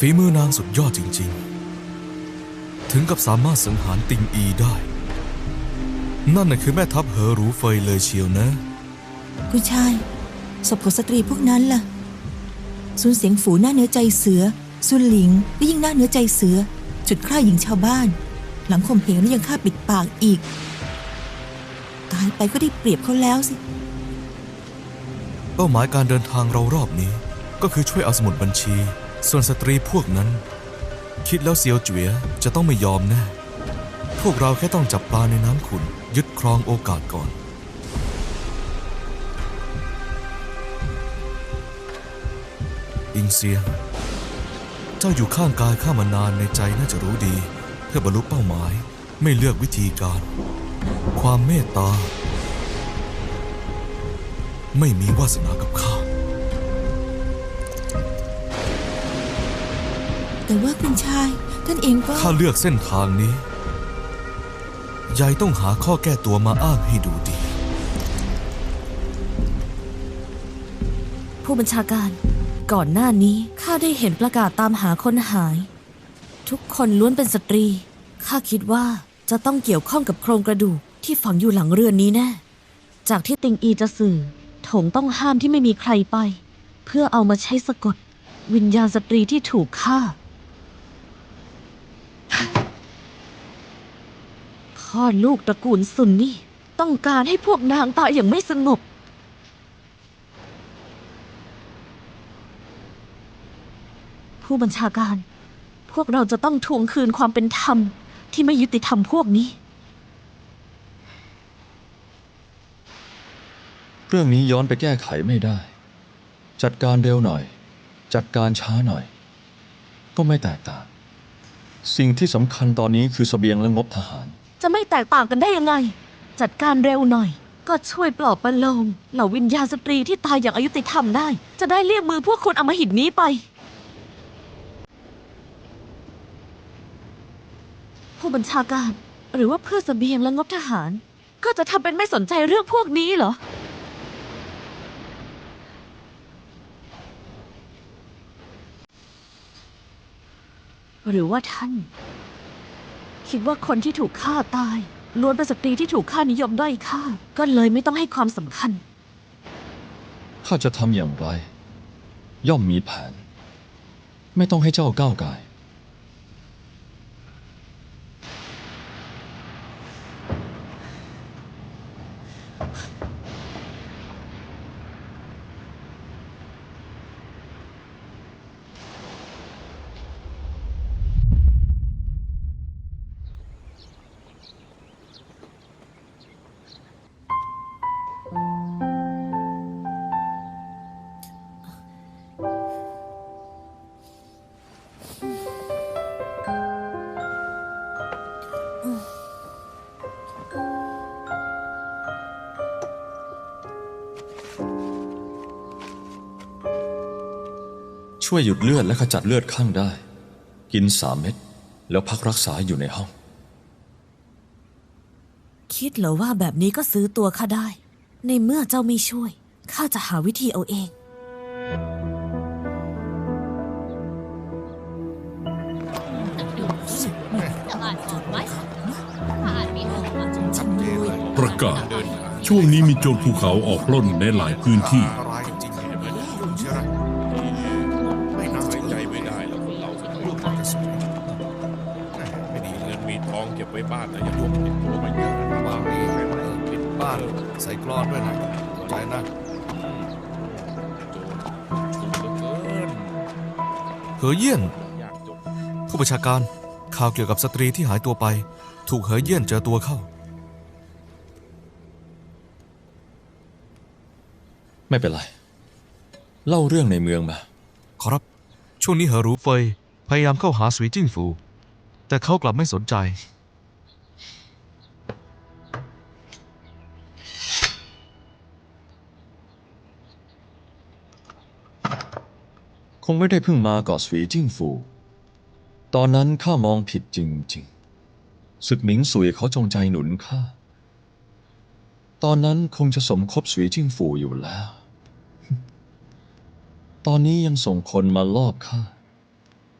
ฝีมือนางสุดยอดจริง ๆ ถึงกับสามารถสังหารติงอีได้ นั่นน่ะคือแม่ทัพเหอหรูเฟยเลยเชียวนะ คุณชายศพของสตรีพวกนั้นล่ะซุนเสียงฝูหน้าเนื้อใจเสือซุนหลิงก็ยิ่งหน้าเนื้อใจเสือ จุดฆ่าหญิงชาวบ้าน หลังข่มเหงแล้วยังฆ่าปิดปากอีก ตายไปก็ได้เปรียบเขาแล้วสิ เป้าหมายการเดินทางเรารอบนี้ก็คือช่วยเอาสมุดบัญชี ส่วนสตรีพวกนั้น คิดแล้วเซียวเจ๋วยจะต้องไม่ยอมแน่พวกเราแค่ต้องจับปลาในน้ำขุนยึดครองโอกาสก่อนอิงเซียงเจ้าอยู่ข้างกายข้ามานานในใจน่าจะรู้ดี เพื่อบรรลุเป้าหมายไม่เลือกวิธีการ ความเมตตา ไม่มีวาสนากับข้า แต่ว่าคุณชาย ท่านเองก็ ข้าเลือกเส้นทางนี้ ยายต้องหาข้อแก้ตัวมาอ้างให้ดูดี ผู้บัญชาการ ก่อนหน้านี้ข้าได้เห็นประกาศตามหาคนหาย ทุกคนล้วนเป็นสตรี ข้าคิดว่าจะต้องเกี่ยวข้องกับโครงกระดูกที่ฝังอยู่หลังเรือนนี้แน่ จากที่ติงอีจะสื่อถงต้องห้ามที่ไม่มีใครไป เพื่อเอามาใช้สะกด วิญญาณสตรีที่ถูกฆ่า พ่อลูกตระกูลซุนนี่ ต้องการให้พวกนางตายอย่างไม่สงบ ผู้บัญชาการ พวกเราจะต้องทวงคืนความเป็นธรรม ที่ไม่ยุติธรรมพวกนี้ เรื่องนี้ย้อนไปแก้ไขไม่ได้ จัดการเร็วหน่อย จัดการช้าหน่อย ก็ไม่แตกต่าง สิ่งที่สำคัญตอนนี้คือเสบียงและงบทหาร จะไม่แตกต่างกันได้ยังไง จัดการเร็วหน่อย ก็ช่วยปลอบประโลมเหล่าวิญญาณสตรีที่ตายอย่างอายุติธรรมได้ จะได้เรียกมือพวกคนอำมหิตนี้ไป ผู้บัญชาการ หรือว่าเพื่อเสบียงและงบทหาร ก็จะทำเป็นไม่สนใจเรื่องพวกนี้เหรอหรือว่าท่าน คิดว่าคนที่ถูกฆ่าตายล้วนเป็นสตรีที่ถูกค่านิยมด้อยค่า ก็เลยไม่ต้องให้ความสำคัญ ข้าจะทำอย่างไร ย่อมมีแผน ไม่ต้องให้เจ้าก้าวไก่าย ช่วยหยุดเลือดและขจัดเลือดข้างได้ กินสามเม็ดแล้วพักรักษาอยู่ในห้อง คิดเหรอว่าแบบนี้ก็ซื้อตัวข้าได้ ในเมื่อเจ้าไม่ช่วยข้าจะหาวิธีเอาเอง ประกาศ ช่วงนี้มีโจรภูเขาออกปล้นในหลายพื้นที่ ว้บ้านนะอย่าพกติดตัวไปเยอะระวังดีปิดบ้านใส่กรอนด้วยนะใจนะโจรชุมเหลือเกินเหอเยี่ยน ยากจนผู้บัญชาการข่าวเกี่ยวกับสตรีที่หายตัวไป ถูกเหอเยี่ยนเจอตัวเข้า ไม่เป็นไร เล่าเรื่องในเมืองมา ขอรับ ช่วงนี้เหอหรูเฟยพยายามเข้าหาสวีจิ้งฟูแต่เขากลับไม่สนใจ คงไม่ได้เพิ่งมาเกาะสวีจิ้งฟู ตอนนั้นข้ามองผิดจริงๆศึกหมิงสุยเขาจงใจหนุนข้า ตอนนั้นคงจะสมคบสวีจิ้งฟูอยู่แล้ว ตอนนี้ยังส่งคนมาลอบข้า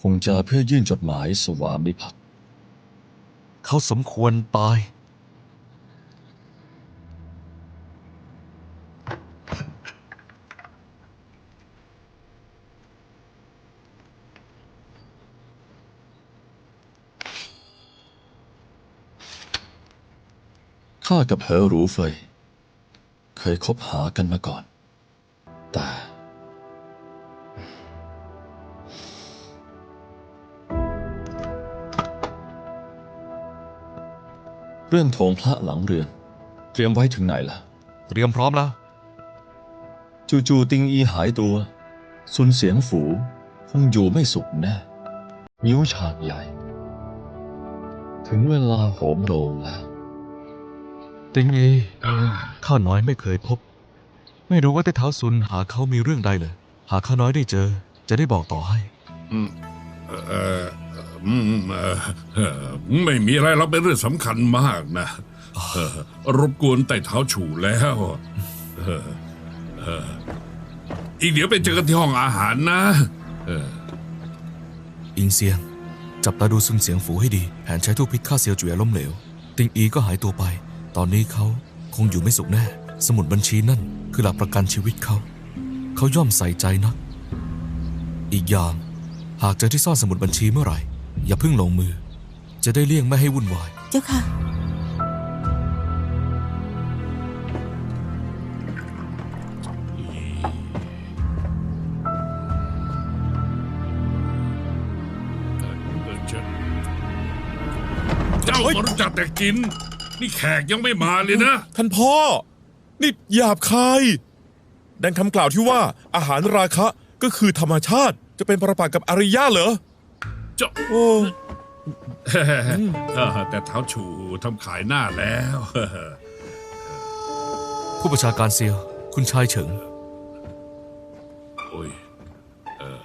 คงจะเพื่อยื่นจดหมายสวามิภักดิ์เขาสมควรตาย กับเหอหรูเฟย เคยคบหากันมาก่อน แต่ เรื่องโถงพระหลังเรือน เตรียมไว้ถึงไหนล่ะ เตรียมพร้อมแล้ว จู่ๆติงอีหายตัวซุนเสียงฝูคงอยู่ไม่สุขแน่นิ้วฉากใหญ่ ถึงเวลาโหมโรงแล้ว ติงอีข้าน้อยไม่เคยพบ ไม่รู้ว่าแต่เท้าซุนหาเขามีเรื่องใดเลย หากข้าน้อยได้เจอ จะได้บอกต่อให้เออเอออืมเออเออไม่มีอะไรเราเป็นเรื่องสำคัญมากนะเออรบกวนไต่เท้าฉูแล้วเออเอออีกเดี๋ยวไปเจอกันที่ห้องอาหารนะเอออิงเซียง จับตาดูซุนเสียงฝูให้ดี แผนใช้ทุกพิษฆ่าเซียวเจ๋ยล้มเหลว ติงอีก็หายตัวไป ตอนนี้เขาคงอยู่ไม่สุขแน่ สมุดบัญชีนั่นคือหลักประกันชีวิตเขา เขาย่อมใส่ใจนัก อีกอย่าง หากเจอที่ซ่อนสมุดบัญชีเมื่อไหร่ อย่าเพิ่งลงมือ จะได้เลี่ยงไม่ให้วุ่นวาย เจ้าค่ะ เจ้าก็รู้จักแต่กิน นี่แขกยังไม่มาเลยนะ ท่านพ่อ นี่หยาบคาย ดังคำกล่าวที่ว่าอาหารราคะก็คือธรรมชาติจะเป็นประปักษ์กับอริยะเหรอเจ้าโอ้เออแต่เท้าฉูทำขายหน้าแล้ว ผู้ประชาการเซียว คุณชายเฉิงโอ้ยเออ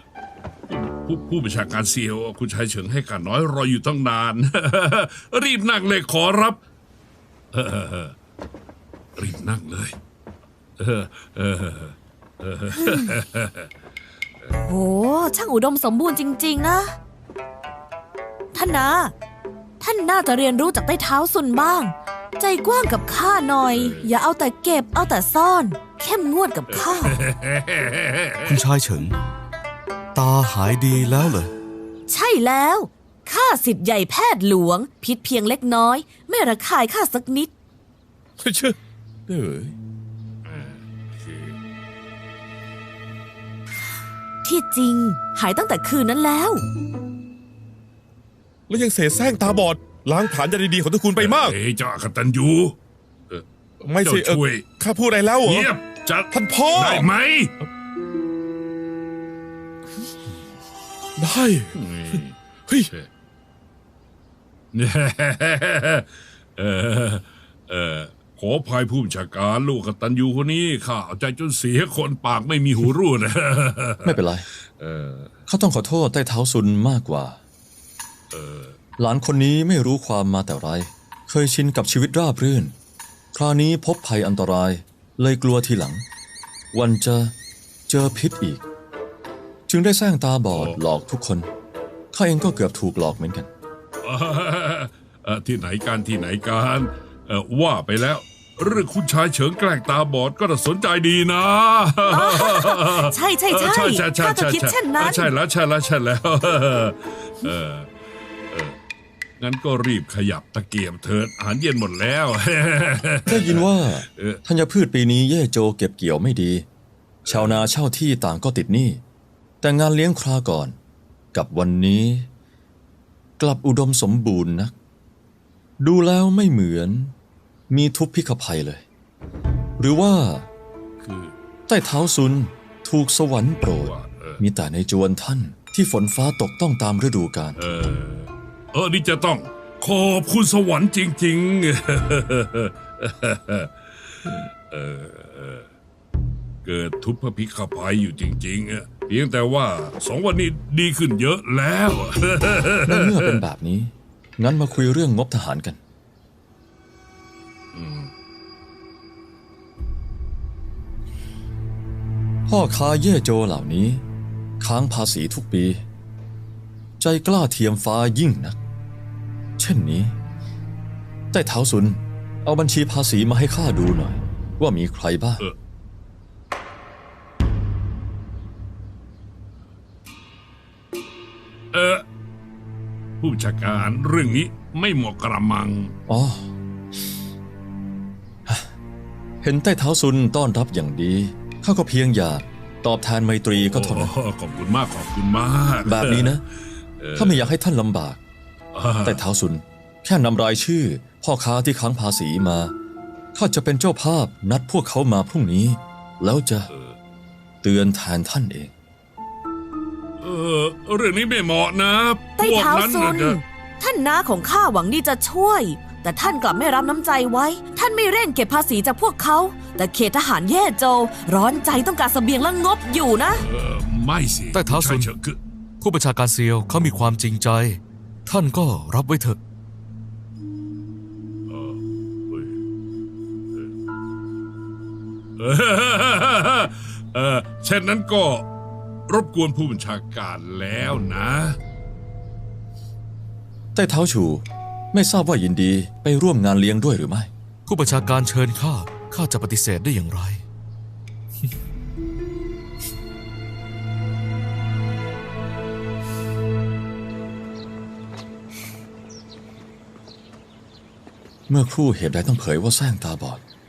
ผู้ผู้บัญชาการเซียว คุณชายเฉิงให้การน้อยรออยู่ตั้งนาน รีบนั่งเลยขอรับ เออเออเออรีบนั่งเลย เออเออเออโห ช่างอุดมสมบูรณ์จริง ๆ นะ ท่านนา ท่านน่าจะเรียนรู้จากใต้เท้าซุนบ้าง ใจกว้างกับข้าหน่อย อย่าเอาแต่เก็บเอาแต่ซ่อน เข้มงวดกับข้า คุณชายเฉิง ตาหายดีแล้วเหรอ ใช่แล้ว ข้าสิทธิ์ใหญ่แพทย์หลวง พิษเพียงเล็กน้อย ไม่ระคายข้าสักนิด เชื่อเอ้ยที่จริงหายตั้งแต่คืนนั้นแล้ว แล้วยังเสแสร้งตาบอด ล้างผลาญใจดีๆของตระกูลไปมาก เอ้ยเจ้าอกตันยูไม่สิเอเจ้าช่วยอข้าพูดอะไรแล้วเหรอเงียบจัดท่านพ่อ ได้ไหมได้ เฮ้ย เออเออขออภัยผู้บัญชาการลูกกตันยูคนนี้ข้าเอาใจจนเสียคนปากไม่มีหูรูดไม่เป็นไรเออเขาต้องขอโทษใต้เท้าซุนมากกว่าหลานคนนี้ไม่รู้ความมาแต่ไร เคยชินกับชีวิตราบรื่น คราวนี้พบภัยอันตราย เลยกลัวทีหลัง วันจะเจอพิษอีก จึงได้แสร้งตาบอดหลอกทุกคนข้าเองก็เกือบถูกหลอกเหมือนกันเออ ที่ไหนการที่ไหนการเออว่าไปแล้ว เรื่องคุณชายเฉิงแกล้งตาบอดก็น่าสนใจดีนะใช่ใช่เออใช่ใช่ใช่ข้าก็ใช่คิดใช่เช่นนั้นใช่แล้วใช่แล้วใช่แล้วเออเอองั้นก็รีบขยับตะเกียบเถิดอาหารเย็นหมดแล้วได้ยินว่าเออธัญพืชปีนี้เย่โจเก็บเกี่ยวไม่ดี ชาวนาเช่าที่ต่างก็ติดหนี้แต่งานเลี้ยงคราก่อน กับวันนี้ กลับอุดมสมบูรณ์นะดูแล้วไม่เหมือน มีทุพพิฆภัยเลย หรือว่าคือใต้เท้าซุนถูกสวรรค์โปรดว่าเออมีแต่ในจวนท่านที่ฝนฟ้าตกต้องตามฤดูกาลเออ เออนี่จะต้อง ขอบคุณสวรรค์จริง ๆ เออเออเกิดทุพพิฆภัยอยู่จริง ๆอะเพียงแต่ว่าสองวันนี้ดีขึ้นเยอะแล้วในเมื่อเป็นแบบนี้ งั้นมาคุยเรื่องงบทหารกันพ่อค้าเย่โจเหล่านี้ ค้างภาษีทุกปี ใจกล้าเทียมฟ้ายิ่งนัก เช่นนี้ใต้เท้าซุน เอาบัญชีภาษีมาให้ข้าดูหน่อย ว่ามีใครบ้าง เออเออ ผู้บัญชาการเรื่องนี้ไม่เหมาะกระมัง อ๋อฮะเห็นใต้เท้าซุนต้อนรับอย่างดีข้าก็เพียงอยากตอบแทนไมตรีก็เท่านั้นโอ้ขอบคุณมากขอบคุณมาก แบบนี้นะข้าไม่อยากให้ท่านลำบากเออใต้เท้าซุน แค่นำรายชื่อ พ่อค้าที่ค้างภาษีมาข้าจะเป็นเจ้าภาพนัดพวกเขามาพรุ่งนี้ แล้วจะเตือนแทนท่านเอง เออเรื่องนี้ไม่เหมาะนะใต้พวกเท้านั้นซุนน่ะท่านน้าของข้าหวังดีจะช่วย แต่ท่านกลับไม่รับน้ำใจไว้ ท่านไม่เร่งเก็บภาษีจากพวกเขา แต่เขตทหารแย่โจวร้อนใจต้องการเสบียงและงบอยู่นะ เออไม่สิใต้เท้าซุน ใช่เถอะคือผู้บัญชาการเซียวเขามีความจริงใจ ท่านก็รับไว้เถอะเออเออเช่นนั้นก็ รบกวนผู้บัญชาการแล้วนะใต้เท้าฉูไม่ทราบว่ายินดีไปร่วมงานเลี้ยงด้วยหรือไม่ ผู้บัญชาการเชิญข้า ข้าจะปฏิเสธได้อย่างไร เมื่อครู่เหตุใดต้องเผยว่าแซงตาบอด